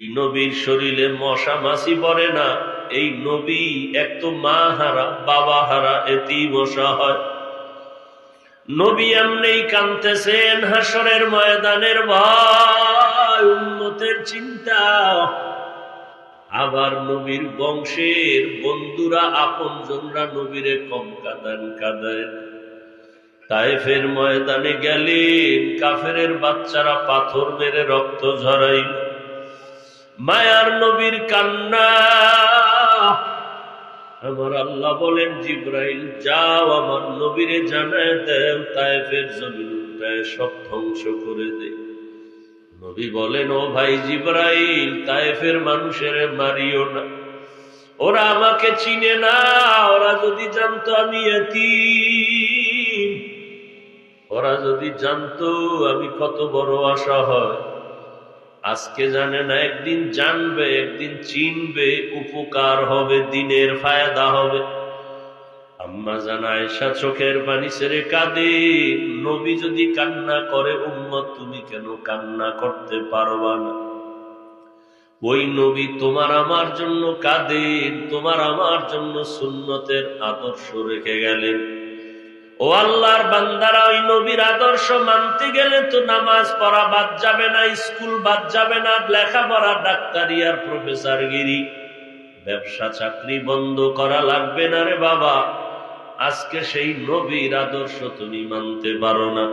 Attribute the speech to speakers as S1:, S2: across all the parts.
S1: নবীর শরীরে মশা মাছি পড়ে না। এই নবী এক তো মা হারা, বাবা হারা এতেই মশা হয় নবী এমনি কানতেছেন হাসরের ময়দানের ভয় উন্নতের চিন্তা। আবার নবীর বংশের বন্ধুরা আপন জনরা নবীরে কম কাদান কাদায়। তাইফের ময়দানে গেলেন, কাফেরের বাচ্চারা পাথর মেরে রক্ত ঝরাইল। মায়ার নবীর কান্না। আমার আল্লাহ বলেন, জিব্রাইল, যাও আমার নবীরে জানায় দেও তাইফের জমিন সব ধ্বংস করে দে। নবী বলেন, ও ভাই জিব্রাইল তাইফের মানুষের মারিও না। ওরা আমাকে চিনে না, ওরা যদি জানতো আমি এতি ওরা যদি জানতো আমি কত বড় আশা হয় আজকে জানে না, একদিন জানবে, একদিন চিনবে, উপকার হবে, দিনের ফায়দা হবে। আম্মা জানা এসা চোখের পানি ছেড়ে কাঁদে, নবী যদি কান্না করে, উম্মত তুমি কেন কান্না করতে পারবা না? ওই নবী তোমার আমার জন্য কাঁদেন তোমার আমার জন্য সুন্নতের আদর্শ রেখে গেলেন। ও আল্লাহর বান্দারা, ওই নবীর আদর্শ মানতে গেলে তো নামাজ পড়া বাদ যাবে না, স্কুল বাদ যাবে না, লেখাপড়া ডাক্তারি আর প্রফেসর গিরি ব্যবসা চাকরি বন্ধ করা লাগবে না রে বাবা। আজকে সেই নবীর আদর্শ তুমি মানতে পারো না।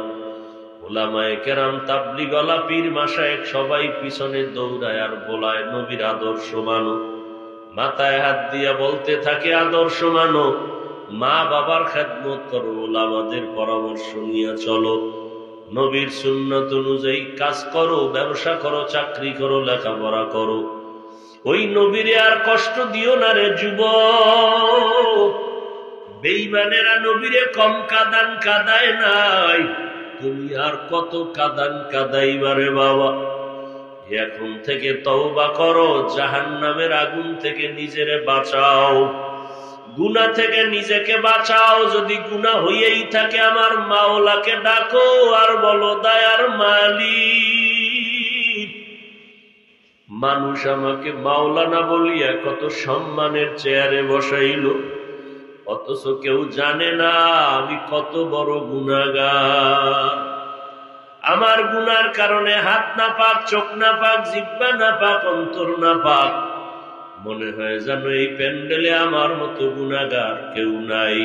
S1: ওলামায় কেরাম তাবলি গলা পীর মাসায় সবাই পিছনে দৌড়ায় আর বোলায়, নবীর আদর্শ মানো। মাথায় হাত দিয়া বলতে থাকে, আদর্শ মানো। মা বাবার খেদমত করো, ওলামাদের পরামর্শ নিয়ে চলো। নবীর সুন্নত অনুযায়ী কাজ করো, ব্যবসা করো, চাকরি করো, লেখাপড়া করো। ওই নবীরে আর কষ্ট দিও না রে যুব বেইমানেরা নবীরে কম কাদান কাদায় নাই। তুমি আর কত কাদান কাদাই কাদাইবারে বাবা। এখন থেকে তওবা করো জাহান নামের আগুন থেকে নিজেরে বাঁচাও। গুনা থেকে নিজেকে বাঁচাও। যদি গুনা হইয়েই থাকে, আমার মাওলাকে ডাকো আর বলো, দায়ার মালি মানুষ আমাকে মাওলানা বলিয়া কত সম্মানের চেয়ারে বসাইল। অথচ কেউ জানে না আমি কত বড় গুনাগার আমার গুনার কারণে হাত না পাক চোখ না পাক জিব্বা না পাক অন্তর না পাক মনে হয় যেন এই প্যান্ডেলে আমার মতো গুণাগার কেউ নাই।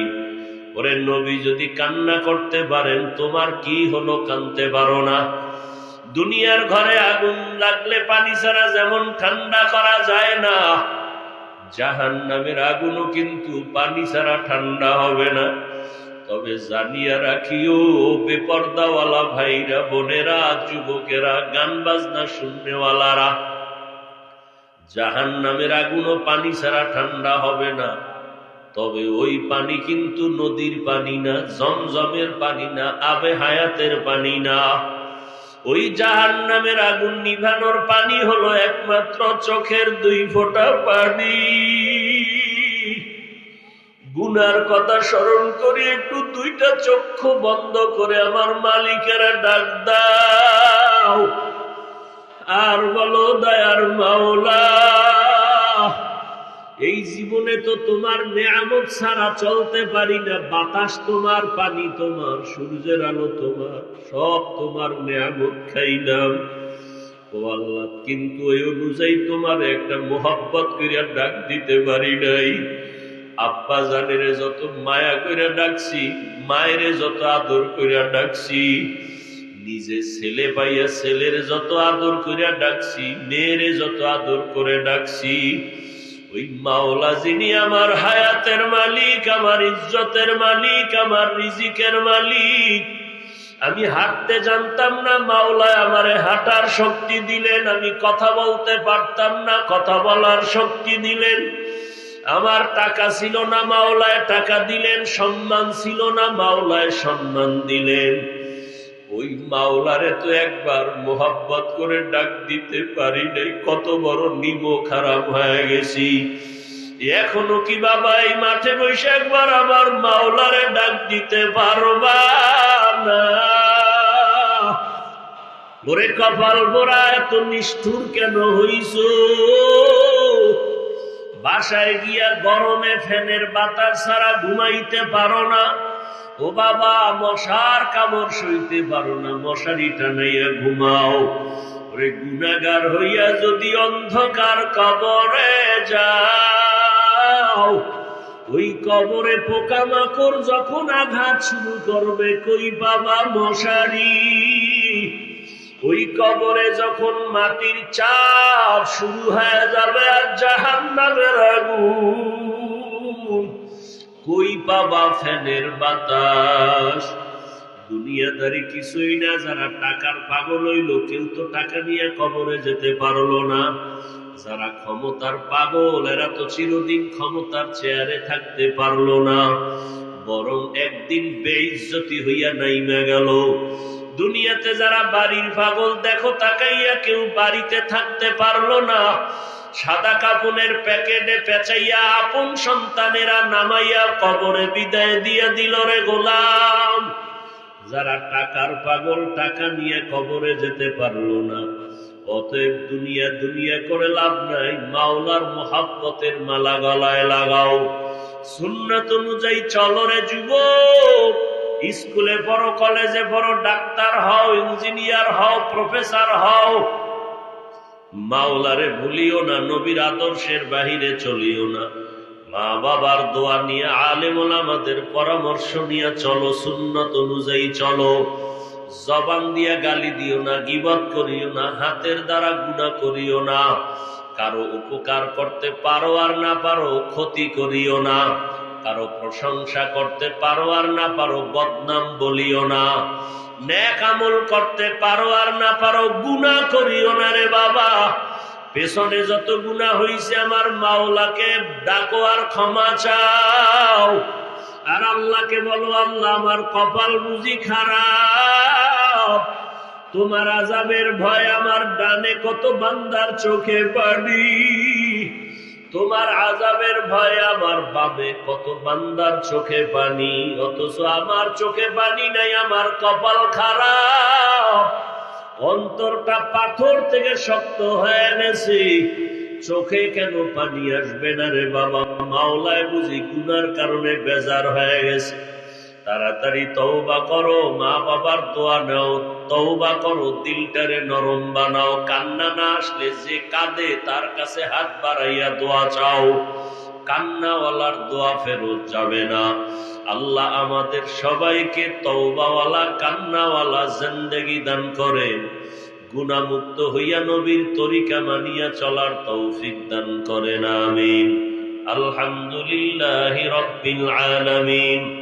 S1: ওরে নবী, যদি কান্না করতে পারেন, তোমার কি হলো কানতে পারো না? দুনিয়ার ঘরে আগুন লাগলে পানি ছাড়া যেমন ঠান্ডা করা যায় না জাহান নামের আগুনও কিন্তু পানি ছাড়া ঠান্ডা হবে না। তবে জানিয়া রাখিও, বেপর্দাওয়ালা ভাইরা, বোনেরা, যুবকেরা, গান বাজনা শুননেওয়ালারা জাহান নামের আগুনও পানি ছাড়া ঠান্ডা হবে না। তবে ওই পানি কিন্তু নদীর পানি না, জমজমের পানি না, আবে হায়াতের পানি না। ওই জাহান নামের আগুন নিভানোর পানি হলো একমাত্র চোখের দুই ফোঁটা পানি। গুনার কথা স্মরণ করে একটু দুইটা চক্ষু বন্ধ করে আমার মালিকেরা ডাক দাও। আর বলো, দয়ার মাওলা, এই জীবনে তো তোমার নেয়ামত ছাড়া চলতে পারি না। বাতাস তোমার, পানি তোমার, সূর্যের আলো তোমার, সব তোমার নেয়ামত খাইলাম। ও আল্লাহ, কিন্তু এই অনুযায়ী তোমার একটা মোহাব্বত করিয়া ডাক দিতে পারি নাই। আব্বা জানের যত মায়া করিয়া ডাকছি, মায়ের যত আদর করিয়া ডাকছি নিজে ছেলে পাইয়া ছেলের যত আদর করিয়া ডাকছি, মেয়েরে যত আদর করে ডাকছি, ওই মাওলা যিনি আমার হায়াতের মালিক, আমার ইজ্জতের মালিক, আমার রিজিকের মালিক। আমি হাঁটতে জানতাম না মাওলায় আমারে হাঁটার শক্তি দিলেন, আমি কথা বলতে পারতাম না, কথা বলার শক্তি দিলেন। আমার টাকা ছিল না, মাওলায় টাকা দিলেন, সম্মান ছিল না, মাওলায় সম্মান দিলেন। ওই মাওলারে তো একবার মোহাব্বত করে ডাক দিতে পারি নাই, কত বড় নিম খারাপ হয়ে গেছি। এখনও কি বাবা এই মাঠে বসে একবার আমার মাওলারে ডাক দিতে পারবা না? ওরে কপাল বোরা এত নিষ্ঠুর কেন হইছ? বাসায় গিয়া গরমে ফ্যানের বাতাস ছাড়া ঘুমাইতে পারো না। ও বাবা, মশার কামড় সইতে পারো না, মশারি টানাইয়া ঘুমাও। ওরে গুনাগার হইয়া যদি অন্ধকার কবরে যাও, ওই কবরে পোকামাকড় যখন আঘাত শুরু করবে, কই বাবা মশারি? ওই কবরে যখন মাটির চাপ শুরু হয়ে যাবে আর জাহান নামের আগুন। পাবা ফ্যানের বাতাস। দুনিয়াদারি কিছুই না, যারা টাকার পাগল হইল, কেউ তো টাকা নিয়ে কবরে যেতে পারল না। যারা ক্ষমতার পাগল, এরা তো চিরদিন ক্ষমতার চেয়ারে থাকতে পারল না। বরং একদিন বেইজ্জতি হইয়া নাইমা গেল। দুনিয়াতে যারা বাড়ির পাগল, দেখো তাকাইয়া কেউ বাড়িতে থাকতে পারল না। সাদা কাপনের প্যাকেটে পেঁচাইয়া আপন সন্তানেরা নামাইয়া কবরে বিদায় দিয়া দিল রে গোলাম। যারা টাকার পাগল, টাকা নিয়ে কবরে যেতে পারল না। অতএব দুনিয়া দুনিয়া করে লাভ নাই, মাওলার মোহাব্বতের মালা গলায় লাগাও। সুন্নত অনুযায়ী চলো রে যুবক। স্কুলে পড়ো, কলেজে পড়ো, ডাক্তার হও, ইঞ্জিনিয়ার হও, প্রফেসর হও। মাওলারে ভুলিও না, নবীর আদর্শের বাহিরে চলিও না। মা বাবার দোয়া নিয়ে আলেম আমাদের পরামর্শ নিয়ে চলো, সুন্নত অনুযায়ী চলো। জবান দিয়া গালি দিও না, গিবত করিও না, হাতের দ্বারা গুণা করিও না। কারও উপকার করতে পারো আর না পারো, ক্ষতি করিও না। কারও প্রশংসা করতে পারো আর না পারো, বদনাম বলিও না। ন্যাক করতে পারো আর না পারো গুণা করিও না রে বাবা। পেছনে যত গুণা হইছে, আমার মাওলাকে ডাকো আর ক্ষমা চাও। আর আল্লাহকে বলো, আল্লাহ আমার কপাল বুঝি খারাপ। তোমার আজাবের ভয় আমার ডানে কত বান্দার চোখে পানি তোমার আজাবের ভয় আমার বামে কত বান্দার চোখে পানি, অথচ আমার চোখে পানি নাই, আমার কপাল খারাপ। অন্তরটা পাথর থেকে শক্ত হয়ে গেছে চোখে কেন পানি আসবে না রে বাবা? মাওলায় বুঝি গুনার কারণে বেজার হয়ে গেছে। তাড়াতাড়ি তওবা করো মা বাবার দোয়া নাও। তওবা করো, দিলটারে নরম বানাও, কান্না না আসলে যে কাঁদে তার কাছে হাত বাড়াইয়া দোয়া চাও। কান্নাওয়ালার দোয়া ফেরত যাবে না। আল্লাহ আমাদের সবাইকে তওবাওয়ালা, কান্নাওয়ালা জিন্দেগি দান করে। গুণামুক্ত হইয়া নবীর তরিকা মানিয়া চলার তৌফিক দান করেন, আমিন। আলহামদুলিল্লাহ রব্বিল আলামিন।